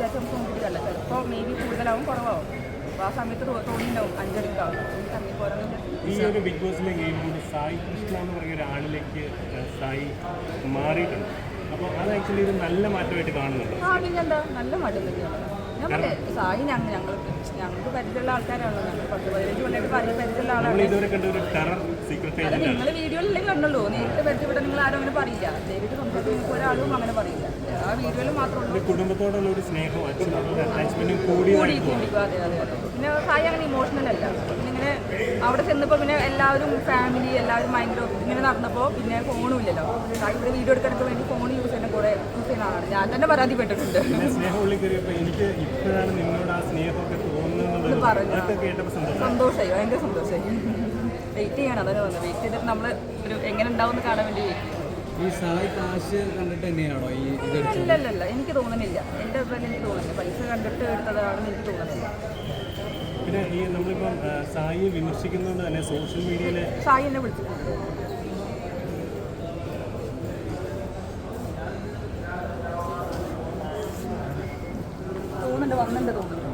വിചാരിച്ച് നമുക്ക് നോക്കിയിട്ടല്ല ചിലപ്പോൾ മേ ബി കൂടുതലാവും കുറവാകും അപ്പോൾ ആ സമയത്ത് തോന്നിയിട്ടുണ്ടാവും അഞ്ചടിക്കാവും. ഇറങ്ങി പോരാന്ന് ഈ ഒരു ബിഗ് ബോസിലെ ഗെയിമിലൂടെ സായി കൃഷ്ണ എന്ന് പറയുന്ന ഒരാളിലേക്ക് സായി മാറിയിട്ടുണ്ട്. അപ്പോൾ അത് ആക്ച്വലി ഒരു നല്ല മാറ്റമായിട്ട് കാണുന്നുണ്ട്. ആ പിന്നെന്താ? നല്ല മാറ്റം തന്നെയാണ് സായി ഞങ്ങൾ ഞങ്ങൾ ഞങ്ങൾക്ക് പരിചയമുള്ള ആൾക്കാരാണല്ലോ. ഞങ്ങൾ പത്ത് പതിനഞ്ച് കൊല്ലമായിട്ട് പറഞ്ഞ പരിചയമുള്ള ആളാണ്. ഇതുവരെ കണ്ട ഒരു ടെറർ സീക്രട്ട് നിങ്ങൾ വീഡിയോയിലല്ലേ കണ്ടുള്ളൂ. നേരിട്ട് പരിചയപ്പെട്ട നിങ്ങൾ ആരും അങ്ങനെ പറയില്ല. നേരിട്ട് സംസാരിക്കുന്ന ഒരാളും അങ്ങനെ പറയില്ല. ആ വീഡിയോയിൽ മാത്രമേ കുടുംബത്തോടുള്ള ഒരു സ്നേഹവും അറ്റാച്ച്മെന്റും കൂടി കൂടി അതെ അതെ അതെ. പിന്നെ സായി അങ്ങനെ ഇമോഷണൽ അല്ല. പിന്നെ ഇങ്ങനെ അവിടെ ചെന്നപ്പോൾ പിന്നെ എല്ലാവരും ഫാമിലി എല്ലാവരും ഭയങ്കര ഇങ്ങനെ നടന്നപ്പോൾ പിന്നെ ഫോണും ഇല്ലല്ലോ. സായി ഇവിടെ വീഡിയോ എടുക്കാനൊക്കെ വേണ്ടി ഫോൺ യൂസ് ചെയ്യുന്ന കുറേ യൂസ് ചെയ്യുന്ന ആളാണ്. ഞാൻ തന്നെ പരാതിപ്പെട്ടിട്ടുണ്ട് എനിക്ക് ഇപ്പോഴാണ് നിന്നോട് ആ സ്നേഹമൊക്കെ തോന്നുന്നത്. സന്തോഷമായി. ഭയങ്കര സന്തോഷമായി. വെയിറ്റ് ചെയ്യണം അതാണ് വന്നത് വെയിറ്റ് ചെയ്തിട്ട് നമ്മൾ ഒരു എങ്ങനെ ഉണ്ടാവും എന്ന് കാണാൻ വേണ്ടി വെയിറ്റ് ഈ സായി കാശ് കണ്ടിട്ട് തന്നെയാണോ ഈ ഇത് ഇല്ല ഇല്ല ഇല്ല എനിക്ക് തോന്നുന്നില്ല എന്റെ അഭിപ്രായം എനിക്ക് തോന്നുന്നില്ല പൈസ കണ്ടിട്ട് എടുത്തതാണെന്ന് എനിക്ക് തോന്നുന്നില്ല പിന്നെ ഈ നമ്മളിപ്പം സായി സായിയെ വിമർശിക്കുന്നതുകൊണ്ട് തന്നെ സോഷ്യൽ മീഡിയയിൽ സായി എന്നെ വിളിച്ചിട്ടുണ്ട്. തോന്നുന്നുണ്ട് വന്നിട്ടുണ്ട് തോന്നുന്നു